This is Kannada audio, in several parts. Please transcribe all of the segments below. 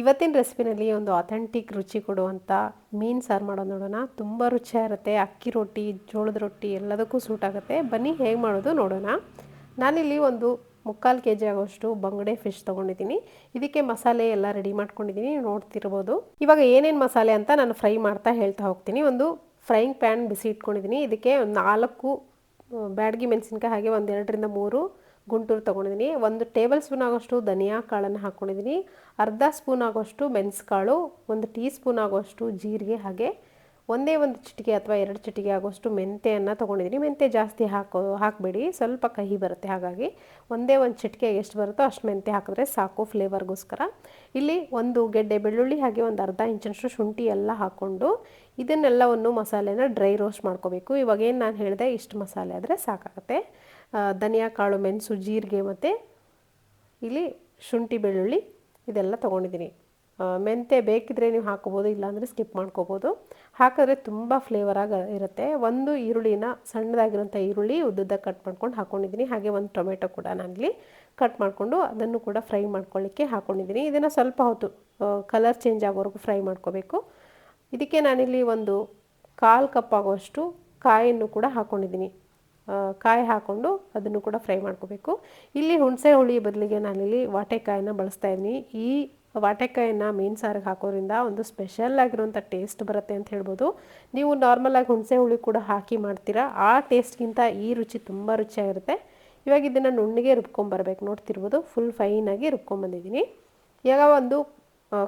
ಇವತ್ತಿನ ರೆಸಿಪಿನಲ್ಲಿ ಒಂದು ಅಥೆಂಟಿಕ್ ರುಚಿ ಕೊಡುವಂಥ ಮೀನು ಸಾರು ಮಾಡೋದು ನೋಡೋಣ. ತುಂಬ ರುಚಿಯಾಗಿರುತ್ತೆ ಅಕ್ಕಿ ರೊಟ್ಟಿ, ಜೋಳದ ರೊಟ್ಟಿ ಎಲ್ಲದಕ್ಕೂ ಸೂಟ್ ಆಗುತ್ತೆ. ಬನ್ನಿ ಹೇಗೆ ಮಾಡೋದು ನೋಡೋಣ. ನಾನಿಲ್ಲಿ ಒಂದು ಮುಕ್ಕಾಲು ಕೆ ಜಿ ಆಗೋಷ್ಟು ಬಂಗಡೆ ಫಿಶ್ ತೊಗೊಂಡಿದ್ದೀನಿ. ಇದಕ್ಕೆ ಮಸಾಲೆ ಎಲ್ಲ ರೆಡಿ ಮಾಡ್ಕೊಂಡಿದ್ದೀನಿ. ನೋಡ್ತಿರ್ಬೋದು. ಇವಾಗ ಏನೇನು ಮಸಾಲೆ ಅಂತ ನಾನು ಫ್ರೈ ಮಾಡ್ತಾ ಹೇಳ್ತಾ ಹೋಗ್ತೀನಿ. ಒಂದು ಫ್ರೈಯಿಂಗ್ ಪ್ಯಾನ್ ಬಿಸಿ ಇಟ್ಕೊಂಡಿದ್ದೀನಿ. ಇದಕ್ಕೆ ಒಂದು ನಾಲ್ಕು ಬ್ಯಾಡಗಿ ಮೆಣಸಿನ್ಕಾಯಿ ಹಾಗೆ ಒಂದು ಎರಡರಿಂದ ಮೂರು ಗುಂಟೂರು ತೊಗೊಂಡಿದ್ದೀನಿ. ಒಂದು ಟೇಬಲ್ ಸ್ಪೂನ್ ಆಗೋಷ್ಟು ಧನಿಯಾ ಕಾಳನ್ನು ಹಾಕ್ಕೊಂಡಿದ್ದೀನಿ ಅರ್ಧ ಸ್ಪೂನ್ ಆಗೋಷ್ಟು ಮೆಣಸುಕಾಳು, ಒಂದು ಟೀ ಸ್ಪೂನ್ ಆಗೋಷ್ಟು ಜೀರಿಗೆ ಹಾಗೆ ಒಂದೇ ಒಂದು ಚಿಟಿಕೆ ಅಥವಾ ಎರಡು ಚಿಟಿಕೆ ಆಗೋಷ್ಟು ಮೆಂತೆಯನ್ನು ತೊಗೊಂಡಿದ್ದೀನಿ. ಮೆಂತೆ ಜಾಸ್ತಿ ಹಾಕೋ, ಹಾಕಬೇಡಿ. ಸ್ವಲ್ಪ ಕಹಿ ಬರುತ್ತೆ. ಹಾಗಾಗಿ ಒಂದೇ ಒಂದು ಚಿಟಿಕೆ ಎಷ್ಟು ಬರುತ್ತೋ ಅಷ್ಟು ಮೆಂತೆ ಹಾಕಿದ್ರೆ ಸಾಕು ಫ್ಲೇವರ್ಗೋಸ್ಕರ. ಇಲ್ಲಿ ಒಂದು ಗೆಡ್ಡೆ ಬೆಳ್ಳುಳ್ಳಿ ಹಾಗೆ ಒಂದು ಅರ್ಧ ಇಂಚಿನಷ್ಟು ಶುಂಠಿ ಎಲ್ಲ ಹಾಕ್ಕೊಂಡು ಇದನ್ನೆಲ್ಲವನ್ನು ಮಸಾಲೆನ ಡ್ರೈ ರೋಸ್ಟ್ ಮಾಡ್ಕೋಬೇಕು. ಇವಾಗೇನು ನಾನು ಹೇಳಿದೆ, ಇಷ್ಟು ಮಸಾಲೆ ಆದರೆ ಸಾಕಾಗುತ್ತೆ. ಧನಿಯಾ, ಕಾಳು, ಮೆಣಸು, ಜೀರಿಗೆ ಮತ್ತು ಇಲ್ಲಿ ಶುಂಠಿ, ಬೆಳ್ಳುಳ್ಳಿ ಇದೆಲ್ಲ ತೊಗೊಂಡಿದ್ದೀನಿ. ಮೆಂತೆ ಬೇಕಿದ್ರೆ ನೀವು ಹಾಕೋಬೋದು, ಇಲ್ಲಾಂದರೆ ಸ್ಕಿಪ್ ಮಾಡ್ಕೋಬೋದು. ಹಾಕಿದ್ರೆ ತುಂಬ ಫ್ಲೇವರಾಗಿ ಇರುತ್ತೆ. ಒಂದು ಈರುಳ್ಳಿನ ಸಣ್ಣದಾಗಿರೋಂಥ ಈರುಳ್ಳಿ ಉದ್ದುದ್ದ ಕಟ್ ಮಾಡ್ಕೊಂಡು ಹಾಕ್ಕೊಂಡಿದ್ದೀನಿ ಹಾಗೆ ಒಂದು ಟೊಮೆಟೊ ಕೂಡ ನಾನಿಲ್ಲಿ ಕಟ್ ಮಾಡಿಕೊಂಡು ಅದನ್ನು ಕೂಡ ಫ್ರೈ ಮಾಡ್ಕೊಳ್ಳಿಕ್ಕೆ ಹಾಕ್ಕೊಂಡಿದ್ದೀನಿ ಇದನ್ನು ಸ್ವಲ್ಪ ಹೊತ್ತು ಕಲರ್ ಚೇಂಜ್ ಆಗೋವರೆಗೂ ಫ್ರೈ ಮಾಡ್ಕೋಬೇಕು. ಇದಕ್ಕೆ ನಾನಿಲ್ಲಿ ಒಂದು ಕಾಲು ಕಪ್ ಆಗೋಷ್ಟು ಕಾಯನ್ನು ಕೂಡ ಹಾಕ್ಕೊಂಡಿದ್ದೀನಿ ಕಾಯಿ ಹಾಕ್ಕೊಂಡು ಅದನ್ನು ಕೂಡ ಫ್ರೈ ಮಾಡ್ಕೋಬೇಕು. ಇಲ್ಲಿ ಹುಣಸೆ ಹುಳಿ ಬದಲಿಗೆ ನಾನಿಲ್ಲಿ ವಾಟೆಕಾಯನ್ನು ಬಳಸ್ತಾ ಇದ್ದೀನಿ. ಈ ವಾಟೆಕಾಯಿನ ಮೀನು ಸಾರಿಗೆ ಹಾಕೋದ್ರಿಂದ ಒಂದು ಸ್ಪೆಷಲ್ ಆಗಿರುವಂಥ ಟೇಸ್ಟ್ ಬರುತ್ತೆ ಅಂತ ಹೇಳ್ಬೋದು. ನೀವು ನಾರ್ಮಲಾಗಿ ಹುಣಸೆ ಹುಳಿ ಕೂಡ ಹಾಕಿ ಮಾಡ್ತೀರಾ. ಆ ಟೇಸ್ಟ್ಗಿಂತ ಈ ರುಚಿ ತುಂಬ ರುಚಿಯಾಗಿರುತ್ತೆ. ಇವಾಗ ಇದನ್ನು ನುಣ್ಣಗೆ ರುಬ್ಕೊಂಬರ್ಬೇಕು ನೋಡ್ತಿರ್ಬೋದು ಫುಲ್ ಫೈನಾಗಿ ರುಬ್ಕೊಂಬಂದಿದ್ದೀನಿ ಇವಾಗ ಒಂದು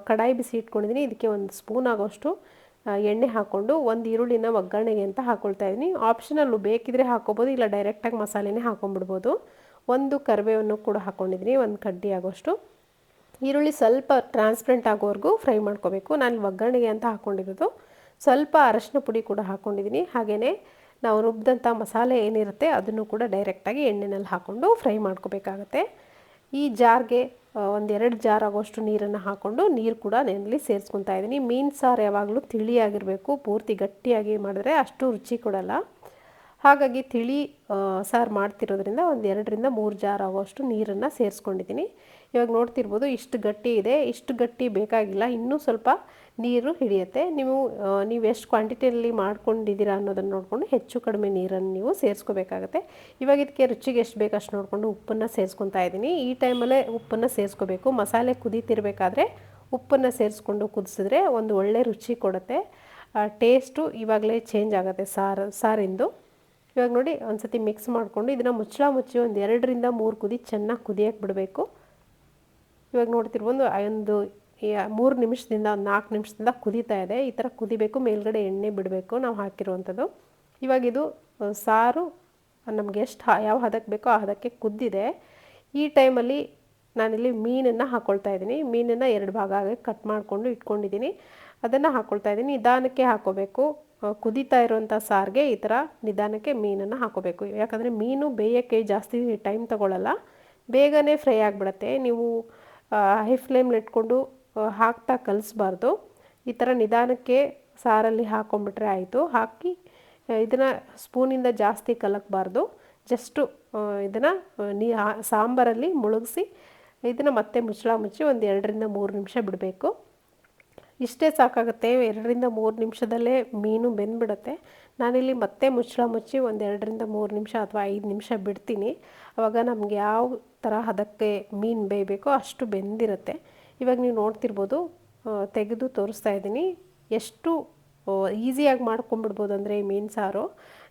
ಕಡಾಯಿ ಬಿಸಿ ಇಟ್ಕೊಂಡಿದ್ದೀನಿ. ಇದಕ್ಕೆ ಒಂದು ಸ್ಪೂನ್ ಆಗೋಷ್ಟು ಎಣ್ಣೆ ಹಾಕ್ಕೊಂಡು ಒಂದು ಈರುಳ್ಳಿನ ಒಗ್ಗರಣೆಗೆ ಅಂತ ಹಾಕ್ಕೊಳ್ತಾ ಇದ್ದೀನಿ. ಆಪ್ಷನಲ್ಲು ಬೇಕಿದ್ರೆ ಹಾಕೋಬೋದು, ಇಲ್ಲ ಡೈರೆಕ್ಟಾಗಿ ಮಸಾಲೆನೇ ಹಾಕೊಂಡ್ಬಿಡ್ಬೋದು. ಒಂದು ಕರಿಬೇವನ್ನು ಕೂಡ ಹಾಕ್ಕೊಂಡಿದ್ದೀನಿ ಒಂದು ಕಡ್ಡಿ ಆಗೋಷ್ಟು. ಈರುಳ್ಳಿ ಸ್ವಲ್ಪ ಟ್ರಾನ್ಸ್ಪರೆಂಟ್ ಆಗೋವರೆಗೂ ಫ್ರೈ ಮಾಡ್ಕೋಬೇಕು. ನಾನು ಒಗ್ಗರಣೆಗೆ ಅಂತ ಹಾಕ್ಕೊಂಡಿರೋದು ಸ್ವಲ್ಪ ಅರಶಿನ ಪುಡಿ ಕೂಡ ಹಾಕ್ಕೊಂಡಿದ್ದೀನಿ ಹಾಗೆಯೇ ನಾವು ರುಬ್ಬಿದಂಥ ಮಸಾಲೆ ಏನಿರುತ್ತೆ ಅದನ್ನು ಕೂಡ ಡೈರೆಕ್ಟಾಗಿ ಎಣ್ಣೆನಲ್ಲಿ ಹಾಕ್ಕೊಂಡು ಫ್ರೈ ಮಾಡ್ಕೋಬೇಕಾಗತ್ತೆ. ಈ ಜಾರ್ಗೆ ಒಂದೆರಡು ಜಾರ್ ಆಗೋಷ್ಟು ನೀರನ್ನು ಹಾಕ್ಕೊಂಡು ನೀರು ಕೂಡ ನೆನಲಿ ಸೇರಿಸ್ಕೊತಾ ಇದ್ದೀನಿ ಮೀನು ಸಾರು ಯಾವಾಗಲೂ ತಿಳಿಯಾಗಿರಬೇಕು. ಪೂರ್ತಿ ಗಟ್ಟಿಯಾಗಿ ಮಾಡಿದ್ರೆ ಅಷ್ಟು ರುಚಿ ಕೊಡಲ್ಲ. ಹಾಗಾಗಿ ತಿಳಿ ಸಾರು ಮಾಡ್ತಿರೋದ್ರಿಂದ ಒಂದು ಎರಡರಿಂದ ಮೂರು ಜಾರ್ ಆಗುವಷ್ಟು ನೀರನ್ನು ಸೇರಿಸ್ಕೊಂಡಿದ್ದೀನಿ. ಇವಾಗ ನೋಡ್ತಿರ್ಬೋದು ಇಷ್ಟು ಗಟ್ಟಿ ಇದೆ, ಇಷ್ಟು ಗಟ್ಟಿ ಬೇಕಾಗಿಲ್ಲ, ಇನ್ನೂ ಸ್ವಲ್ಪ ನೀರು ಹಿಡಿಯುತ್ತೆ. ನೀವು ನೀವು ಎಷ್ಟು ಕ್ವಾಂಟಿಟಿಯಲ್ಲಿ ಮಾಡ್ಕೊಂಡಿದ್ದೀರಾ ಅನ್ನೋದನ್ನು ನೋಡಿಕೊಂಡು ಹೆಚ್ಚು ಕಡಿಮೆ ನೀರನ್ನು ನೀವು ಸೇರಿಸ್ಕೋಬೇಕಾಗತ್ತೆ. ಇವಾಗ ಇದಕ್ಕೆ ರುಚಿಗೆ ಎಷ್ಟು ಬೇಕು ಅಷ್ಟು ನೋಡಿಕೊಂಡು ಉಪ್ಪನ್ನು ಸೇರಿಸ್ಕೊತಾ ಇದ್ದೀನಿ. ಈ ಟೈಮಲ್ಲೇ ಉಪ್ಪನ್ನು ಸೇರಿಸ್ಕೋಬೇಕು. ಮಸಾಲೆ ಕುದೀತಿರ್ಬೇಕಾದ್ರೆ ಉಪ್ಪನ್ನು ಸೇರಿಸ್ಕೊಂಡು ಕುದಿಸಿದ್ರೆ ಒಂದು ಒಳ್ಳೆ ರುಚಿ ಕೊಡುತ್ತೆ. ಟೇಸ್ಟು ಇವಾಗಲೇ ಚೇಂಜ್ ಆಗುತ್ತೆ ಸಾರು, ಸಾರಿಂದು. ಇವಾಗ ನೋಡಿ ಒಂದು ಸತಿ ಮಿಕ್ಸ್ ಮಾಡಿಕೊಂಡು ಇದನ್ನು ಮುಚ್ಚಳ ಮುಚ್ಚಿ ಒಂದು ಎರಡರಿಂದ ಮೂರು ಕುದಿ ಚೆನ್ನಾಗಿ ಕುದಿಯಕ್ಕೆ ಬಿಡಬೇಕು. ಇವಾಗ ನೋಡ್ತಿರ್ಬೋದು ಒಂದು ಮೂರು ನಿಮಿಷದಿಂದ ಒಂದು ನಾಲ್ಕು ನಿಮಿಷದಿಂದ ಕುದೀತಾ ಇದೆ. ಈ ಥರ ಕುದಿಬೇಕು, ಮೇಲ್ಗಡೆ ಎಣ್ಣೆ ಬಿಡಬೇಕು ನಾವು ಹಾಕಿರುವಂಥದ್ದು. ಇವಾಗ ಇದು ಸಾರು, ನಮಗೆ ಎಷ್ಟು ಯಾವ ಹದಕ್ಕೆ ಬೇಕೋ ಆ ಹದಕ್ಕೆ ಕುದ್ದಿದೆ. ಈ ಟೈಮಲ್ಲಿ ನಾನಿಲ್ಲಿ ಮೀನನ್ನು ಹಾಕ್ಕೊಳ್ತಾ ಇದ್ದೀನಿ. ಮೀನನ್ನು ಎರಡು ಭಾಗ ಆಗಿ ಕಟ್ ಮಾಡಿಕೊಂಡು ಇಟ್ಕೊಂಡಿದ್ದೀನಿ. ಅದನ್ನು ಹಾಕ್ಕೊಳ್ತಾ ಇದ್ದೀನಿ. ನಿಧಾನಕ್ಕೆ ಹಾಕೋಬೇಕು. ಕುದೀತಾ ಇರುವಂಥ ಸಾರಿಗೆ ಈ ಥರ ನಿಧಾನಕ್ಕೆ ಮೀನನ್ನು ಹಾಕೋಬೇಕು. ಯಾಕಂದರೆ ಮೀನು ಬೇಯೋಕ್ಕೆ ಜಾಸ್ತಿ ಟೈಮ್ ತಗೊಳ್ಳಲ್ಲ ಬೇಗನೆ ಫ್ರೈ ಆಗಿಬಿಡತ್ತೆ. ನೀವು ಹೈ ಫ್ಲೇಮ್ಲಿ ಇಟ್ಕೊಂಡು ಹಾಕ್ತಾ ಕಲಿಸ್ಬಾರ್ದು. ಈ ಥರ ನಿಧಾನಕ್ಕೆ ಸಾರಲ್ಲಿ ಹಾಕೊಂಬಿಟ್ರೆ ಆಯಿತು. ಹಾಕಿ ಇದನ್ನು ಸ್ಪೂನಿಂದ ಜಾಸ್ತಿ ಕಲಕಬಾರ್ದು. ಜಸ್ಟು ಇದನ್ನು ನೀ ಸಾಂಬಾರಲ್ಲಿ ಮುಳುಗಿಸಿ, ಇದನ್ನು ಮತ್ತೆ ಮುಚ್ಚಳ ಮುಚ್ಚಿ ಒಂದು ಎರಡರಿಂದ ಮೂರು ನಿಮಿಷ ಬಿಡಬೇಕು. ಇಷ್ಟೇ ಸಾಕಾಗುತ್ತೆ, ಎರಡರಿಂದ ಮೂರು ನಿಮಿಷದಲ್ಲೇ ಮೀನು ಬೆಂದ್ಬಿಡುತ್ತೆ. ನಾನಿಲ್ಲಿ ಮತ್ತೆ ಮುಚ್ಚಳ ಮುಚ್ಚಿ ಒಂದು ಎರಡರಿಂದ ಮೂರು ನಿಮಿಷ ಅಥವಾ ಐದು ನಿಮಿಷ ಬಿಡ್ತೀನಿ. ಆವಾಗ ನಮಗೆ ಯಾವ ಥರ ಅದಕ್ಕೆ ಮೀನು ಬೇಯಬೇಕೋ ಅಷ್ಟು ಬೆಂದಿರುತ್ತೆ. ಇವಾಗ ನೀವು ನೋಡ್ತಿರ್ಬೋದು ತೆಗೆದು ತೋರಿಸ್ತಾ ಇದ್ದೀನಿ. ಎಷ್ಟು ಈಸಿಯಾಗಿ ಮಾಡ್ಕೊಂಬಿಡ್ಬೋದು ಅಂದರೆ ಈ ಮೀನು ಸಾರು.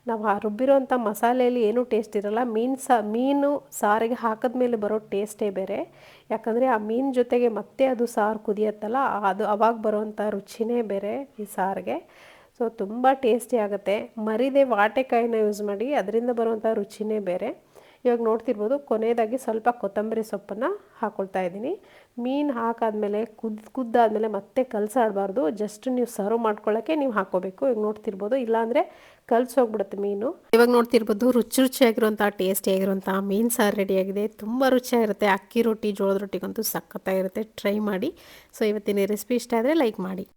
ನಾವು ಆ ರುಬ್ಬಿರೋಂಥ ಮಸಾಲೆಯಲ್ಲಿ ಏನೂ ಟೇಸ್ಟ್ ಇರಲ್ಲ. ಮೀನು ಸಾ, ಮೀನು ಸಾರಿಗೆ ಹಾಕಿದ್ಮೇಲೆ ಬರೋ ಟೇಸ್ಟೇ ಬೇರೆ. ಯಾಕಂದರೆ ಆ ಮೀನು ಜೊತೆಗೆ ಮತ್ತೆ ಅದು ಸಾರು ಕುದಿಯತ್ತಲ್ಲ, ಅದು ಅವಾಗ ಬರೋವಂಥ ರುಚಿನೇ ಬೇರೆ ಈ ಸಾರಿಗೆ. ಸೊ ತುಂಬ ಟೇಸ್ಟಿ ಆಗುತ್ತೆ. ಮರಿದೆ ವಾಟೆಕಾಯಿನ ಯೂಸ್ ಮಾಡಿ, ಅದರಿಂದ ಬರುವಂಥ ರುಚಿನೇ ಬೇರೆ. ಇವಾಗ ನೋಡ್ತಿರ್ಬೋದು ಕೊನೆಯದಾಗಿ ಸ್ವಲ್ಪ ಕೊತ್ತಂಬರಿ ಸೊಪ್ಪನ್ನು ಹಾಕ್ಕೊಳ್ತಾ ಇದ್ದೀನಿ. ಮೀನು ಹಾಕಾದ್ಮೇಲೆ ಕುದ್ ಕುದ್ದಾದಮೇಲೆ ಮತ್ತೆ ಕಲಸಾಡಬಾರ್ದು. ಜಸ್ಟ್ ನೀವು ಸರ್ವ್ ಮಾಡ್ಕೊಳ್ಳೋಕ್ಕೆ ನೀವು ಹಾಕೋಬೇಕು ಇವಾಗ ನೋಡ್ತಿರ್ಬೋದು. ಇಲ್ಲಾಂದರೆ ಕಲಸೋಗ್ಬಿಡುತ್ತೆ ಮೀನು. ಇವಾಗ ನೋಡ್ತಿರ್ಬೋದು ರುಚಿ ರುಚಿಯಾಗಿರುವಂಥ ಟೇಸ್ಟಿಯಾಗಿರುವಂಥ ಮೀನು ಸಾರು ರೆಡಿಯಾಗಿದೆ. ತುಂಬ ರುಚಿಯಾಗಿರುತ್ತೆ. ಅಕ್ಕಿ ರೊಟ್ಟಿ, ಜೋಳದ ರೊಟ್ಟಿಗಂತೂ ಸಖತ್ತಾಗಿರುತ್ತೆ. ಟ್ರೈ ಮಾಡಿ. ಸೊ ಇವತ್ತಿನ ರೆಸಿಪಿ ಇಷ್ಟ ಆದರೆ ಲೈಕ್ ಮಾಡಿ.